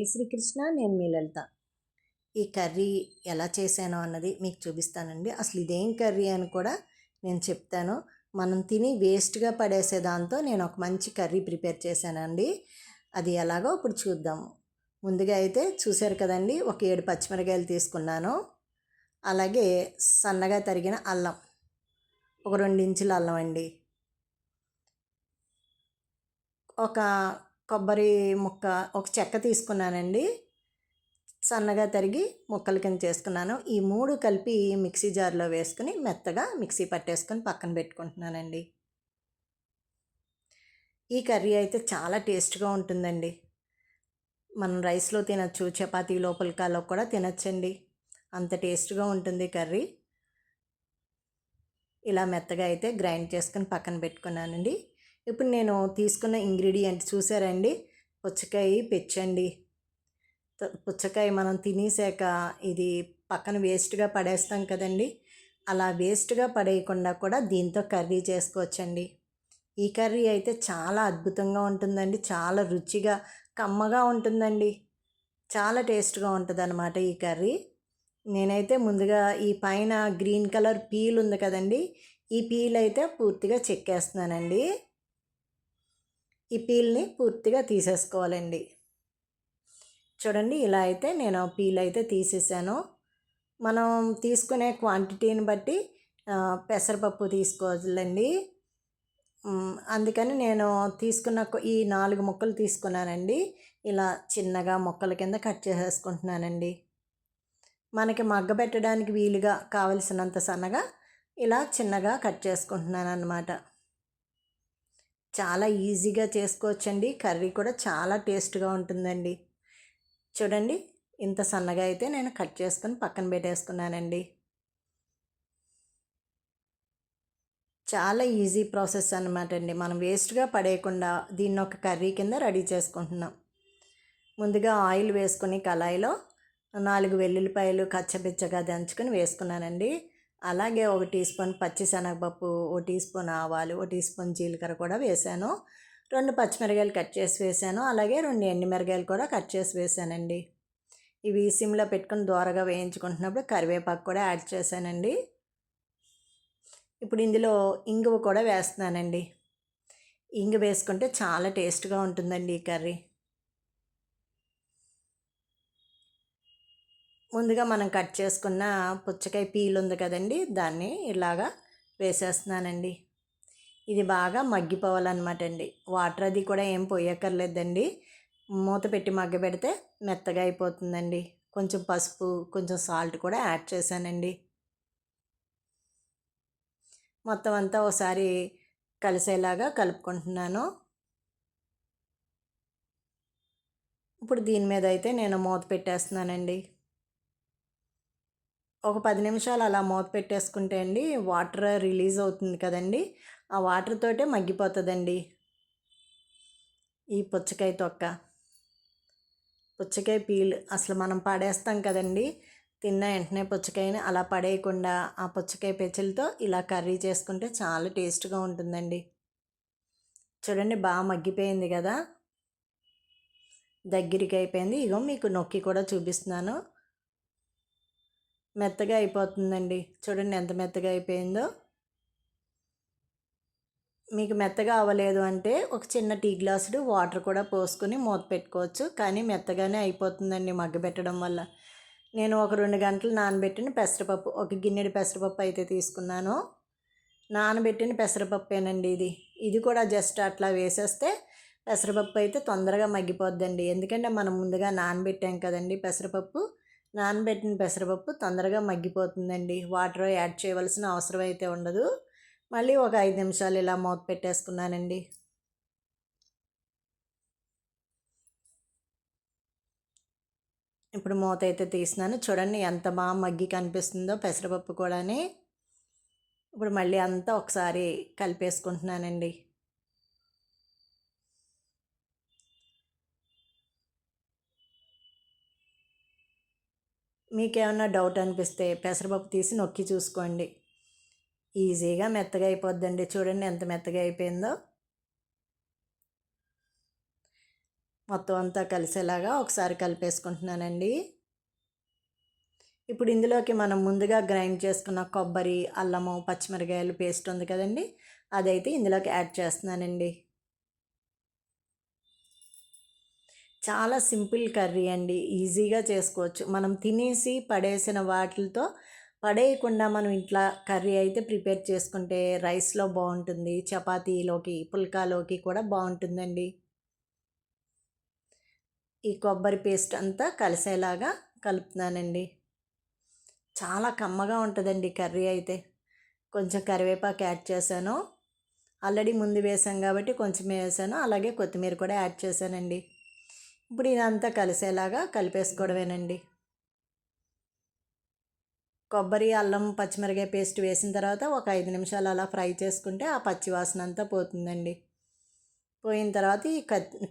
జై శ్రీకృష్ణ నేను మీ లలిత. ఈ కర్రీ ఎలా చేశాను అన్నది మీకు చూపిస్తానండి. అసలు ఇదేం కర్రీ అని కూడా నేను చెప్తాను. మనం తిని వేస్ట్గా పడేసే దాంతో నేను ఒక మంచి కర్రీ ప్రిపేర్ చేశానండి. అది ఎలాగో ఇప్పుడు చూద్దాము ముందుగా అయితే చూశారు కదండి ఒక ఏడు పచ్చిమిరకాయలు తీసుకున్నాను. అలాగే సన్నగా తరిగిన అల్లం ఒక రెండు ఇంచుల అల్లం అండి. ఒక కొబ్బరి ముక్క ఒక చెక్క తీసుకున్నానండి. సన్నగా తరిగి ముక్కల కింద చేసుకున్నాను. ఈ మూడు కలిపి మిక్సీ జార్లో వేసుకుని మెత్తగా మిక్సీ పట్టేసుకొని పక్కన పెట్టుకుంటున్నానండి. ఈ కర్రీ అయితే చాలా టేస్ట్గా ఉంటుందండి. మనం రైస్లో తినచ్చు చపాతీ లోపలికాలో కూడా తినచ్చండి. అంత టేస్ట్గా ఉంటుంది కర్రీ. ఇలా మెత్తగా అయితే గ్రైండ్ చేసుకుని పక్కన పెట్టుకున్నానండి. ఇప్పుడు నేను తీసుకున్న ఇంగ్రీడియంట్ చూసారండి. పుచ్చకాయ పెచ్చండి. పుచ్చకాయ మనం తినేసాక ఇది పక్కన వేస్ట్గా పడేస్తాం కదండి. అలా వేస్ట్గా పడేయకుండా కూడా దీంతో కర్రీ చేసుకోవచ్చండి. ఈ కర్రీ అయితే చాలా అద్భుతంగా ఉంటుందండి. చాలా రుచిగా కమ్మగా ఉంటుందండి. చాలా టేస్ట్గా ఉంటుంది అనమాట ఈ కర్రీ. నేనైతే ముందుగా ఈ పైన గ్రీన్ కలర్ పీల్ ఉంది కదండి. ఈ పీల్ అయితే పూర్తిగా చెక్కేస్తున్నానండి. ఈ పీల్ని పూర్తిగా తీసేసుకోవాలండి. చూడండి ఇలా అయితే నేను పీల్ అయితే తీసేసాను. మనం తీసుకునే క్వాంటిటీని బట్టి పెసరపప్పు తీసుకోవాలండి. అందుకని నేను తీసుకున్న ఈ నాలుగు ముక్కలు తీసుకున్నానండి. ఇలా చిన్నగా ముక్కల కింద కట్ చేసేసుకుంటున్నానండి. మనకి మగ్గ పెట్టడానికి వీలుగా కావలసినంత సన్నగా ఇలా చిన్నగా కట్ చేసుకుంటున్నాను అన్నమాట చాలా ఈజీగా చేసుకోవచ్చండి. కర్రీ కూడా చాలా టేస్ట్గా ఉంటుందండి. చూడండి ఇంత సన్నగా అయితే నేను కట్ చేసుకొని పక్కన పెట్టేసుకున్నానండి చాలా ఈజీ ప్రాసెస్ అనమాట అండి. మనం వేస్ట్గా పడేయకుండా దీన్ని ఒక కర్రీ కింద రెడీ చేసుకుంటున్నాం. ముందుగా ఆయిల్ వేసుకుని కళాయిలో నాలుగు వెల్లుల్లిపాయలు కచ్చపిచ్చగా దంచుకొని వేసుకున్నానండి. అలాగే ఒక టీ స్పూన్ పచ్చిశనగపప్పు ఓ టీ స్పూన్ ఆవాలు ఓ టీ స్పూన్ జీలకర్ర కూడా వేసాను. రెండు పచ్చిమిరకాయలు కట్ చేసి వేసాను. అలాగే రెండు ఎండుమిరకాయలు కూడా కట్ చేసి వేసానండి. ఇవి సిమ్లో పెట్టుకుని దూరగా వేయించుకుంటున్నప్పుడు కరివేపాకు కూడా యాడ్ చేశానండి. ఇప్పుడు ఇందులో ఇంగువ కూడా వేస్తున్నానండి. ఇంగు వేసుకుంటే చాలా టేస్ట్గా ఉంటుందండి ఈ కర్రీ. ముందుగా మనం కట్ చేసుకున్న పుచ్చకాయ పీల్ ఉంది కదండి దాన్ని ఇలాగా వేసేస్తున్నానండి. ఇది బాగా మగ్గిపోవాలన్నమాట అండి వాటర్ అది కూడా ఏం పోయక్కర్లేదండి. మూత పెట్టి మగ్గ పెడితే మెత్తగా అయిపోతుందండి. కొంచెం పసుపు కొంచెం సాల్ట్ కూడా యాడ్ చేశానండి. మొత్తం అంతా ఒకసారి కలిసేలాగా కలుపుకుంటున్నాను. ఇప్పుడు దీని మీద అయితే నేను మూత పెట్టేస్తున్నానండి. ఒక పది నిమిషాలు అలా మూత పెట్టేసుకుంటే అండి వాటర్ రిలీజ్ అవుతుంది కదండి. ఆ వాటర్ తోటే మగ్గిపోతుందండి. ఈ పుచ్చకాయ తొక్క. పుచ్చకాయ పీల్ అసలు మనం పడేస్తాం కదండి. తిన్న వెంటనే పుచ్చకాయని అలా పడేయకుండా ఆ పుచ్చకాయ పెచ్చులతో ఇలా కర్రీ చేసుకుంటే చాలా టేస్ట్గా ఉంటుందండి. చూడండి బాగా మగ్గిపోయింది కదా. దగ్గరికి అయిపోయింది. ఇగో మీకు నొక్కి కూడా చూపిస్తున్నాను. మెత్తగా అయిపోతుందండి. చూడండి ఎంత మెత్తగా అయిపోయిందో. మీకు మెత్తగా అవ్వలేదు అంటే ఒక చిన్న టీ గ్లాసుడు వాటర్ కూడా పోసుకొని మూత పెట్టుకోవచ్చు. కానీ మెత్తగానే అయిపోతుందండి మగ్గబెట్టడం వల్ల. నేను ఒక రెండు గంటలు నానబెట్టిన పెసరపప్పు ఒక గిన్నెడి పెసరపప్పు అయితే తీసుకున్నాను. నానబెట్టిన పెసరపప్పేనండి ఇది. ఇది కూడా జస్ట్ అట్లా వేసేస్తే పెసరపప్పు అయితే తొందరగా మగ్గిపోద్దండి. ఎందుకంటే మనం ముందుగా నానబెట్టాం కదండి పెసరపప్పు. నానబెట్టిన పెసరపప్పు తొందరగా మగ్గిపోతుందండి. వాటర్ యాడ్ చేయవలసిన అవసరం అయితే ఉండదు. మళ్ళీ ఒక ఐదు నిమిషాలు ఇలా మూత పెట్టేసుకున్నానండి. ఇప్పుడు మూత అయితే తీసినాను చూడండి ఎంత బాగా మగ్గి కనిపిస్తుందో పెసరపప్పు కూడాని. ఇప్పుడు మళ్ళీ అంతా ఒకసారి కలిపేసుకుంటున్నానండి. మీకేమన్నా డౌట్ అనిపిస్తే పెసరపప్పు తీసి నొక్కి చూసుకోండి. ఈజీగా మెత్తగా అయిపోద్దండి. చూడండి ఎంత మెత్తగా అయిపోయిందో. మొత్తం అంతా కలిసేలాగా ఒకసారి కలిపేసుకుంటున్నానండి. ఇప్పుడు ఇందులోకి మనం ముందుగా గ్రైండ్ చేసుకున్న కొబ్బరి అల్లము పచ్చిమిరకాయలు పేస్ట్ ఉంది కదండి. అదైతే ఇందులోకి యాడ్ చేస్తున్నానండి. చాలా సింపుల్ కర్రీ అండి. ఈజీగా చేసుకోవచ్చు. మనం తినేసి పడేసిన వాటితో పడేయకుండా మనం ఇంట్లో కర్రీ అయితే ప్రిపేర్ చేసుకుంటే రైస్లో బాగుంటుంది చపాతీలోకి పుల్కాలోకి కూడా బాగుంటుందండి. ఈ కొబ్బరి పేస్ట్ అంతా కలిసేలాగా కలుపుతున్నానండి. చాలా కమ్మగా ఉంటుందండి కర్రీ అయితే. కొంచెం కరివేపాకు యాడ్ చేశాను. ఆల్రెడీ ముందు వేసాం కాబట్టి కొంచెం వేసాను. అలాగే కొత్తిమీర కూడా యాడ్ చేశానండి. ఇప్పుడు ఇదంతా కలిసేలాగా కలిపేసుకోవడమేనండి. కొబ్బరి అల్లం పచ్చిమిరకాయ పేస్ట్ వేసిన తర్వాత ఒక ఐదు నిమిషాలు అలా ఫ్రై చేసుకుంటే ఆ పచ్చివాసన అంతా పోతుందండి. పోయిన తర్వాత ఈ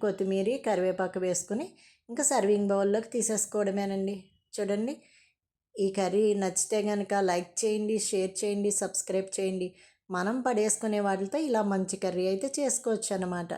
కొత్తిమీర కరివేపాకు వేసుకుని ఇంకా సర్వింగ్ బౌల్లోకి తీసేసుకోవడమేనండి. చూడండి ఈ కర్రీ నచ్చితే కనుక లైక్ చేయండి షేర్ చేయండి సబ్స్క్రైబ్ చేయండి. మనం పడేసుకునే వాటితో ఇలా మంచి కర్రీ అయితే చేసుకోవచ్చు అన్నమాట